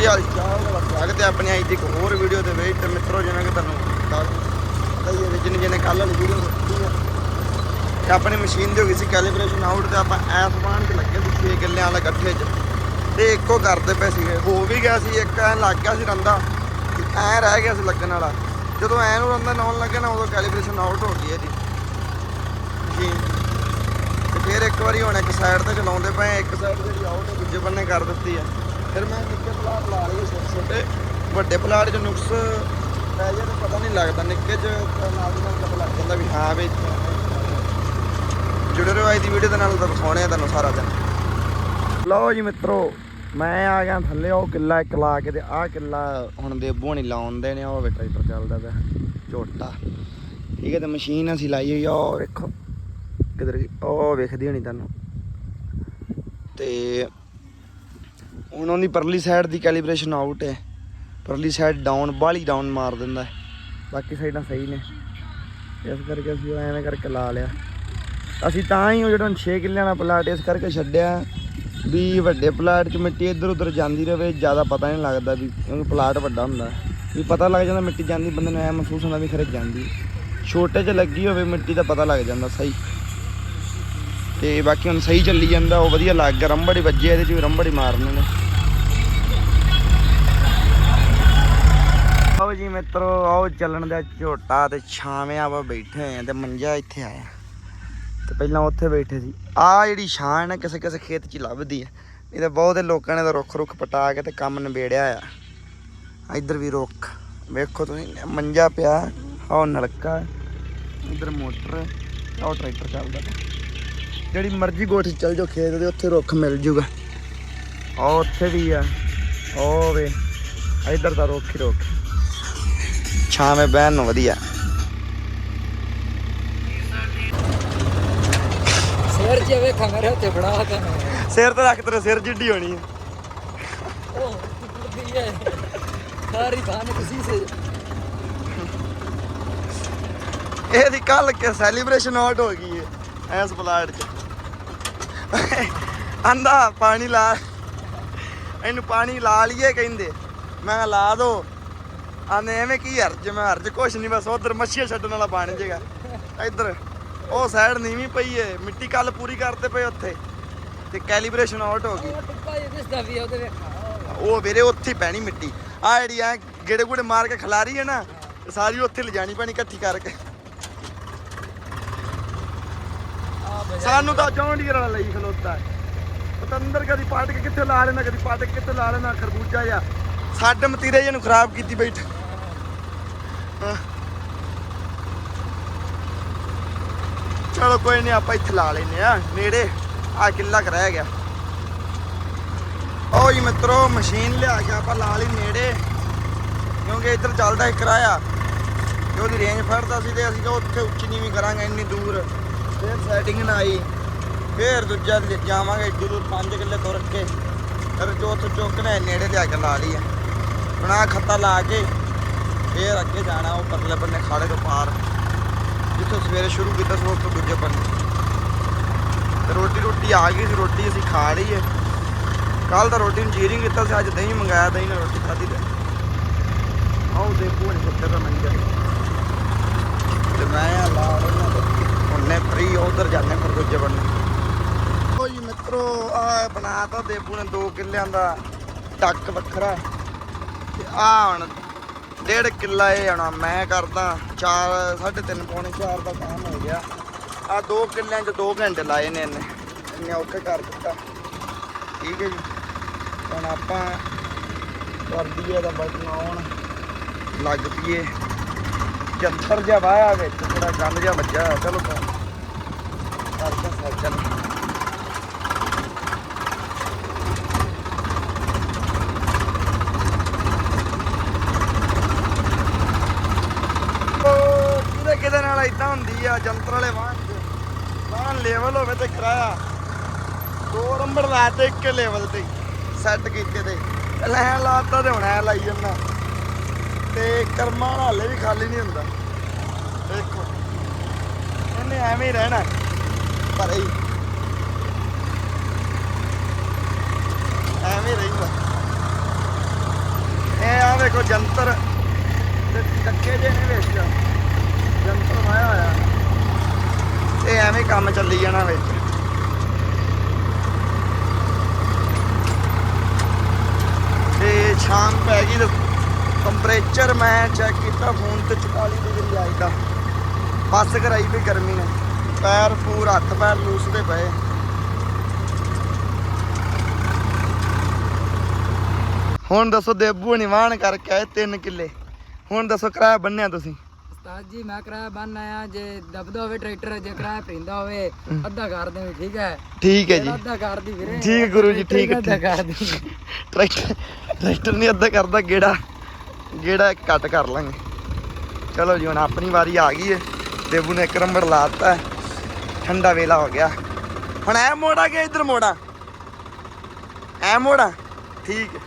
ਕੀ ਹਾਲ ਚਾਲ ਸਵਾਗਤ ਹੈ ਆਪਣੀ ਆਈ ਦੀ ਇੱਕ ਹੋਰ ਵੀਡੀਓ ਦੇ ਵਿੱਚ ਮਿੱਤਰੋ, ਜਿਵੇਂ ਕਿ ਤੁਹਾਨੂੰ ਦੱਸ ਪਤਾ ਹੀ ਹੈ ਵੀ ਜਿਹਨੇ ਕੱਲ ਵਾਲੀ ਵੀਡੀਓ ਦੇਖੀ ਹੈ। ਆਪਣੀ ਮਸ਼ੀਨ ਦੀ ਹੋ ਗਈ ਸੀ ਕੈਲੀਬ੍ਰੇਸ਼ਨ ਆਊਟ ਤੇ ਆਪਾਂ ਐਸ ਬਾਣ ਤੇ ਲੱਗੇ ਸੀ 6 ਕਿੱਲਿਆਂ ਵਾਲਾ ਇਕੱਠੇ 'ਚ। ਤੇ ਇੱਕੋ ਕਰਦੇ ਪਏ ਸੀਗੇ। ਹੋ ਵੀ ਗਿਆ ਸੀ, ਇੱਕ ਐ ਲੱਗ ਗਿਆ ਸੀ ਰੰਦਾ। ਐ ਰਹਿ ਗਿਆ ਸੀ ਲੱਗਣ ਵਾਲਾ। ਜਦੋਂ ਐ ਨੂੰ ਰੰਦਾ ਲਾਉਣ ਲੱਗੇ ਨਾ, ਉਦੋਂ ਕੈਲੀਬ੍ਰੇਸ਼ਨ ਆਊਟ ਹੋ ਗਈ ਇਹਦੀ। ਜੀ। ਤੇ ਫਿਰ ਇੱਕ ਵਾਰੀ ਹੁਣ ਇੱਕ ਸਾਈਡ ਤੇ ਚਲਾਉਂਦੇ ਪਏ ਇੱਕ ਸਾਈਡ 'ਤੇ ਆਊਟ ਹੈ ਦੂਜੇ ਬੰਨੇ ਕਰ ਦਿੱਤੀ ਹੈ ਫਿਰ ਮੈਂ ਨਿੱਕੇ ਪਲਾਟ ਲਾ ਲਏ ਛੋਟੇ ਛੋਟੇ। ਵੱਡੇ ਪਲਾਟ 'ਚ ਨੁਕਸ ਪੈ ਜਾਏ ਤਾਂ ਪਤਾ ਨਹੀਂ ਲੱਗਦਾ। ਨਿੱਕੇ 'ਚ ਨਾਲ ਦੀ ਨਾਲ ਪਤਾ ਲੱਗ ਜਾਂਦਾ ਵੀ ਹਾਂ ਵੀ ਜੁੜੇ ਰਹੋ ਅੱਜ ਦੀ ਵੀਡੀਓ ਦੇ ਨਾਲ ਦਿਖਾਉਣੇ ਆ ਤੁਹਾਨੂੰ ਸਾਰਾ ਦਿਨ। ਲਓ ਜੀ ਮਿੱਤਰੋ, ਮੈਂ ਆ ਗਿਆ ਥੱਲੇ, ਉਹ ਕਿੱਲਾ ਇੱਕ ਲਾ ਕੇ ਤੇ ਆਹ ਕਿੱਲਾ ਹੁਣ ਦੇਬੂ ਨਹੀਂ ਲਾਉਂਦੇ ਨੇ ਉਹ ਵੇ ਟਰੈਕਟਰ ਚੱਲਦਾ ਪਿਆ, ਝੋਟਾ। ਠੀਕ ਹੈ ਤੇ ਮਸ਼ੀਨ ਅਸੀਂ ਲਾਈ ਹੋਈ ਆ, ਉਹ ਵੇਖੋ। ਕਿਧਰ ਉਹ ਵੇਖਦੀ ਹੋਣੀ ਤੁਹਾਨੂੰ। ਤੇ ਉਹਨਾਂ ਦੀ ਪਰਲੀ ਸਾਈਡ ਦੀ ਕੈਲੀਬ੍ਰੇਸ਼ਨ ਆਊਟ ਹੈ। ਪਰਲੀ ਸਾਈਡ ਡਾਊਨ ਬਾਲੀ ਡਾਊਨ ਮਾਰ ਦਿੰਦਾ ਹੈ। ਬਾਕੀ ਸਾਈਡਾਂ ਸਹੀ ਨੇ। ਇਸ ਕਰਕੇ ਅਸੀਂ ਐਵੇਂ ਕਰਕੇ ਲਾ ਲਿਆ। ਅਸੀਂ ਤਾਂ ਹੀ ਉਹ ਜਿਹੜਾ 6 ਕਿੱਲਿਆਂ ਦਾ ਪਲਾਟ ਇਸ ਕਰਕੇ ਛੱਡਿਆ। ਵੀ ਵੱਡੇ ਪਲਾਟ 'ਚ ਮਿੱਟੀ ਇੱਧਰ ਉੱਧਰ ਜਾਂਦੀ ਰਹੇ ਜ਼ਿਆਦਾ ਪਤਾ ਨਹੀਂ ਲੱਗਦਾ ਵੀ ਕਿਉਂਕਿ ਪਲਾਟ ਵੱਡਾ ਹੁੰਦਾ ਵੀ ਪਤਾ ਲੱਗ ਜਾਂਦਾ ਮਿੱਟੀ ਜਾਂਦੀ, ਬੰਦੇ ਨੂੰ ਐ ਮਹਿਸੂਸ ਹੁੰਦਾ ਵੀ ਖਰੇ ਜਾਂਦੀ ਛੋਟੇ 'ਚ ਲੱਗੀ ਹੋਵੇ ਮਿੱਟੀ ਦਾ ਪਤਾ ਲੱਗ ਜਾਂਦਾ, ਸਹੀ। ਤੇ ਬਾਕੀ ਹੁਣ ਸਹੀ ਚੱਲੀ ਜਾਂਦਾ, ਉਹ ਵਧੀਆ ਲੱਗ ਗਿਆ। ਰੰਬੜੀ ਹੀ ਵੱਜੇ ਇਹਦੇ 'ਚ ਵੀ ਰੰਬੜ ਹੀ ਮਾਰਨੇ ਨੇ। ਆਓ ਜੀ ਮਿੱਤਰੋ, ਆਓ ਚੱਲਣ ਦਾ ਝੋਟਾ ਤੇ ਛਾਵੇਂ ਆਪਾਂ ਬੈਠੇ ਹੋਏ ਆ ਤੇ ਮੰਜਾ ਇੱਥੇ ਆਇਆ। ਤੇ ਪਹਿਲਾਂ ਉੱਥੇ ਬੈਠੇ ਸੀ। ਆ ਜਿਹੜੀ ਛਾਂ ਹੈ ਕਿਸੇ ਕਿਸੇ ਖੇਤ 'ਚ ਲੱਭਦੀ ਹੈ ਇਹ ਤਾਂ ਬਹੁਤੇ ਲੋਕਾਂ ਨੇ ਤਾਂ ਰੁੱਖ ਰੁੱਖ ਪਟਾ ਕੇ ਤੇ ਕੰਮ ਨਿਬੇੜਿਆ ਆ। ਇੱਧਰ ਵੀ ਰੁੱਖ। ਵੇਖੋ ਤੁਸੀਂ, ਮੰਜਾ ਪਿਆ ਆਹ ਨਲਕਾ, ਇੱਧਰ ਮੋਟਰ ਆਹ ਟਰੈਕਟਰ ਚੱਲਦਾ। ਜਿਹੜੀ ਮਰਜ਼ੀ ਗੋਠ ਚੱਲ ਜਾਓ ਖੇਤ ਦੇ, ਉੱਥੇ ਰੁੱਖ ਮਿਲ ਜੂਗਾ। ਆਹ ਉੱਥੇ ਵੀ ਆ। ਉਹ ਵੇ ਇੱਧਰ ਤਾਂ ਰੁੱਖ ਹੀ ਰੁੱਖ। ਛਾਵੇਂ ਬਹਿਣ ਨੂੰ ਵਧੀਆ। ਸਿਰ ਚ ਵੇਖਾਂ ਮੇਰੇ ਉੱਤੇ ਫੜਾ ਕੇ ਸਿਰ ਤੇ ਰੱਖ ਤੇਰੇ ਸਿਰ ਜਿੱਡੀ ਹੋਣੀ ਹੈ। ਉਹ ਟੁੱਟਦੀ ਹੈ ਸਾਰੀ ਬਾਨ ਕਿਸੇ ਸੇ ਇਹਦੀ ਕੱਲ ਕੇ ਸੈਲੀਬ੍ਰੇਸ਼ਨ ਆਊਟ ਹੋ ਗਈ ਹੈ ਐਸ ਪਲਾਟ 'ਚ। ਆਂਦਾ ਪਾਣੀ ਲਾ। ਇਹਨੂੰ ਪਾਣੀ ਲਾ ਲਈਏ ਕਹਿੰਦੇ। ਮੈਂ ਕਿਹਾ ਲਾ ਦੋ। ਆਂਦੇ ਐਵੇਂ ਕੀ ਹਰਜ ਮੈਂ ਹਰਜ ਕੁਛ ਨਹੀਂ ਬਸ ਉਧਰ ਮੱਛੀਆਂ ਛੱਡਣ ਵਾਲਾ ਬਣ ਜਾਏਗਾ ਇੱਧਰ ਉਹ ਸਾਈਡ ਨੀਵੀਂ ਪਈ ਏ ਮਿੱਟੀ ਕੱਲ ਪੂਰੀ ਕਰਦੇ ਪਏ ਉੱਥੇ। ਤੇ ਕੈਲੀਬ੍ਰੇਸ਼ਨ ਆਊਟ ਹੋ ਗਈ। ਉਹ ਵੀਰੇ ਉੱਥੇ ਪੈਣੀ ਮਿੱਟੀ। ਆ ਜਿਹੜੀ ਐ ਗੇੜੇ ਗੂੜੇ ਮਾਰ ਕੇ ਖਿਲਾਰੀ ਹੈ ਨਾ ਸਾਰੀ ਉੱਥੇ ਲਿਜਾਣੀ ਪੈਣੀ ਇਕੱਠੀ ਕਰਕੇ। ਸਾਨੂੰ ਤਾਂ ਜੌਂਡੀਅਰ ਵਾਲਾ ਲਈ ਖਲੋਤਾ ਹੈ ਪਤੰਦਰ ਕਦੀ ਪਾਟ ਕੇ ਕਿੱਥੇ ਲਾ ਲੈਣਾ ਕਦੀ ਪਾਟ ਕੇ ਕਿੱਥੇ ਲਾ ਲੈਣਾ ਖਰਬੂਜਾ ਜਾਂ ਸਾਡੇ ਮਤੀਰੇ ਜਿਹਨੂੰ ਖਰਾਬ ਕੀਤੀ ਬੈਠ। ਚਲੋ ਕੋਈ ਨਹੀਂ ਆਪਾਂ ਇੱਥੇ ਲਾ ਲੈਨੇ ਆ ਨੇੜੇ ਆ ਕਿੱਲਾ ਕੁ ਰਹਿ ਗਿਆ। ਓ ਜੀ ਮਿੱਤਰੋ, ਮਸ਼ੀਨ ਲਿਆ ਕੇ ਆਪਾਂ ਲਾ ਲਈ ਨੇੜੇ। ਕਿਉਂਕਿ ਇੱਧਰ ਚੱਲਦਾ ਇੱਕ ਕਿਰਾਇਆ ਤੇ ਉਹਦੀ ਰੇਂਜ ਫੜਦਾ ਸੀ ਤੇ ਅਸੀਂ ਕਿਹਾ ਉੱਥੇ ਉੱਚੀ ਨੀਵੀਂ ਕਰਾਂਗੇ, ਇੰਨੀ ਦੂਰ। ਫਿਰ ਸੈਟਿੰਗ ਨਾ ਆਈ ਫਿਰ ਦੂਜਾ ਜਾਵਾਂਗੇ ਏਡੀ ਦੂਰ 5 ਕਿੱਲੇ ਤੁਰ ਕੇ। ਫਿਰ ਚੌਥ ਚੁੱਕਣਾ ਨੇੜੇ ਲਿਆ ਕੇ ਲਾ ਲਈ ਆ ਹੁਣ ਖੱਤਾ ਲਾ ਕੇ ਫਿਰ ਅੱਗੇ ਜਾਣਾ, ਉਹ ਪਰਲੇ ਬੰਨੇ ਖਾੜੇ ਤੋਂ ਪਾਰ, ਜਿੱਥੋਂ ਸਵੇਰੇ ਸ਼ੁਰੂ ਕੀਤਾ ਸੀ, ਉੱਥੋਂ ਦੂਜੇ ਬੰਨੇ ਰੋਟੀ ਰੋਟੀ ਆ ਗਈ ਸੀ, ਰੋਟੀ ਅਸੀਂ ਖਾ ਲਈ ਹੈ ਕੱਲ ਤਾਂ ਰੋਟੀ ਨੂੰ ਜੀਰਿੰਗ ਕੀਤਾ ਸੀ, ਅੱਜ ਦਹੀਂ ਮੰਗਾਇਆ, ਦਹੀਂ ਨਾਲ ਰੋਟੀ ਖਾਧੀ ਤੇ। ਆਓ ਦੇਖੋ ਨਹੀਂ ਕੁੱਤੇ ਦਾ ਮੰਜਾ ਤੇ ਮੈਂ ਲਾ ਉਹਨੇ ਫਰੀ ਉਧਰ ਜਾਂਦੇ ਫਿਰ ਦੂਜੇ ਬੰਨੇ ਓ ਜੀ ਮਿੱਤਰੋ ਆ ਬਣਾਤਾ ਦੇਬੂ ਨੇ 2 ਕਿੱਲਿਆਂ ਦਾ ਟੱਕ ਵੱਖਰਾ। ਤੇ ਆ ਹੁਣ ਡੇਢ ਕਿੱਲਾ ਇਹ ਹੁਣ ਮੈਂ ਕਰਦਾ 4 3.5 ਪੌਣੇ 4 ਦਾ ਕੰਮ ਹੋ ਗਿਆ। ਆ 2 ਕਿੱਲਿਆਂ 'ਚ 2 ਘੰਟੇ ਲਾਏ ਨੇ ਇਹਨੇ ਇੰਨੇ ਔਖੇ ਕਰ ਦਿੱਤਾ। ਠੀਕ ਹੈ ਜੀ। ਹੁਣ ਆਪਾਂ ਕਰਦੀ ਹੈ ਦਾ ਬਟਨ ਆਉਣ ਲੱਗ ਪਈਏ। ਜੱਥਰ ਜਿਹਾ ਵਾਇਆ ਵਿੱਚ ਥੋੜਾ ਗੰਦ ਜਿਹਾ ਵੱਜਾ ਹੋਇਆ। ਚਲੋ ਕਰਦੇ ਸਾਈਕਲ ਉਹ ਕਿਹਦੇ ਇਦਾਂ ਹੁੰਦੀ ਆ, ਜੰਤਰ ਵਾਲੇ ਵਾਹਨ 'ਚ। ਵਾਹਨ ਲੈਵਲ ਹੋਵੇ ਤੇ ਕਿਰਾਇਆ। ਦੋ ਨੰਬਰ ਲਾਤੇ ਇੱਕ ਲੈਵਲ ਤੇ ਸੈੱਟ ਕੀਤੇ ਤੇ। ਲੈ ਲਾਤਾ ਤੇ ਹੁਣ ਐ ਲਾਈ ਜਾਂਦਾ। ਤੇ ਕਰਮਾਂ ਵਾਲਾ ਵੀ ਖਾਲੀ ਨਹੀਂ ਹੁੰਦਾ। ਦੇਖੋ। ਇਹਨੇ ਐਵੇਂ ਹੀ ਰਹਿਣਾ। ਪਰ ਹੀ ਐਵੇਂ ਹੀ ਰਹੂਗਾ ਵੇਖੋ ਜੰਤਰ। ਤੇ ਚੱਕੇ ਜਿਹੇ ਨੇ ਵਿੱਚ ਜੰਤਰ ਵਾਇਆ ਹੋਇਆ ਤੇ ਐਵੇਂ ਕੰਮ ਚੱਲੀ ਜਾਣਾ ਵਿੱਚ ਤੇ ਸ਼ਾਮ ਪੈ ਗਈ ਟੈਂਪਰੇਚਰ ਮੈਂ ਚੈੱਕ ਕੀਤਾ ਫੋਨ ਤੇ 44 ਡਿਗਰੀ ਆਈ ਦਾ ਬੱਸ ਕਰਾਈ ਵੀ ਗਰਮੀ ਨੇ। ਪੈਰ ਪੂਰ ਹੱਥ ਪੈਰ ਲੂਸਦੇ ਪਏ। ਹੁਣ ਦੱਸੋ ਦੇਬੂ ਨਿਵਾਨ ਕਰਕੇ ਆਏ 3 ਕਿੱਲੇ। ਹੁਣ ਦੱਸੋ ਕਿਰਾਇਆ ਬੰਨਿਆ ਤੁਸੀਂ। ਉਸਤਾਦ ਜੀ ਮੈਂ ਕਿਰਾਇਆ ਬੰਨ ਆਇਆ ਜੇ ਦਬਦਾ ਹੋਵੇ ਟਰੈਕਟਰ ਜੇ ਕਿਰਾਇਆ ਪੈਂਦਾ ਹੋਵੇ ਅੱਧਾ ਕਰ ਦੇਵੇਂ ਠੀਕ ਹੈ? ਠੀਕ ਹੈ ਜੀ। ਅੱਧਾ ਕਰ ਦੀ ਵੀਰੇ। ਠੀਕ ਹੈ ਗੁਰੂ ਜੀ, ਠੀਕ ਹੈ, ਅੱਧਾ। ਕਰ ਦੀ ਟਰੈਕਟਰ ਟਰੈਕਟਰ ਨਹੀਂ ਅੱਧਾ ਕਰਦਾ ਗੇੜਾ ਗੇੜਾ ਕੱਟ ਕਰ ਲਾਂਗੇ। ਚਲੋ ਜੀ ਹੁਣ ਆਪਣੀ ਵਾਰੀ ਆ ਗਈ ਏ ਦੇਬੂ ਨੇ ਇੱਕ ਨੰਬਰ ਲਾਤਾ ਠੰਡਾ ਵੇਲਾ ਹੋ ਗਿਆ। ਹੁਣ ਐ ਮੋੜਾ ਕਿ ਇਧਰ ਮੋੜਾ ਐ ਮੋੜਾ ਠੀਕ ਹੈ।